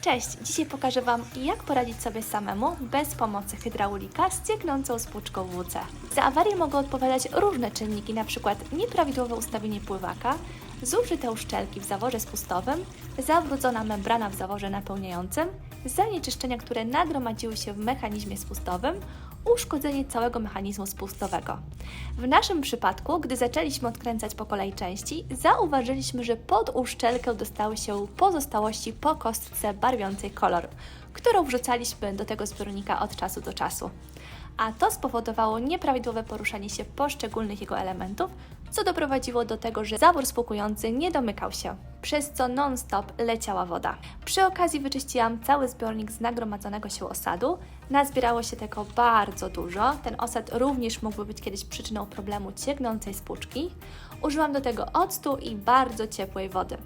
Cześć! Dzisiaj pokażę Wam, jak poradzić sobie samemu bez pomocy hydraulika z cieknącą spłuczką WC. Za awarię mogą odpowiadać różne czynniki, np. nieprawidłowe ustawienie pływaka, zużyte uszczelki w zaworze spustowym, zawrócona membrana w zaworze napełniającym, zanieczyszczenia, które nagromadziły się w mechanizmie spustowym, uszkodzenie całego mechanizmu spustowego. W naszym przypadku, gdy zaczęliśmy odkręcać po kolei części, zauważyliśmy, że pod uszczelkę dostały się pozostałości po kostce barwiącej kolor, którą wrzucaliśmy do tego zbiornika od czasu do czasu. A to spowodowało nieprawidłowe poruszanie się poszczególnych jego elementów, co doprowadziło do tego, że zawór spłukujący nie domykał się, przez co non-stop leciała woda. Przy okazji wyczyściłam cały zbiornik z nagromadzonego się osadu. Nazbierało się tego bardzo dużo. Ten osad również mógłby być kiedyś przyczyną problemu cieknącej spłuczki. Użyłam do tego octu i bardzo ciepłej wody.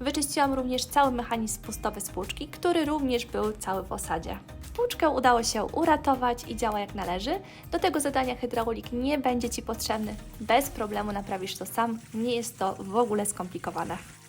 Wyczyściłam również cały mechanizm spustowy spłuczki, który również był cały w osadzie. Spłuczkę udało się uratować i działa jak należy. Do tego zadania hydraulik nie będzie Ci potrzebny. Bez problemu naprawisz to sam. Nie jest to w ogóle skomplikowane.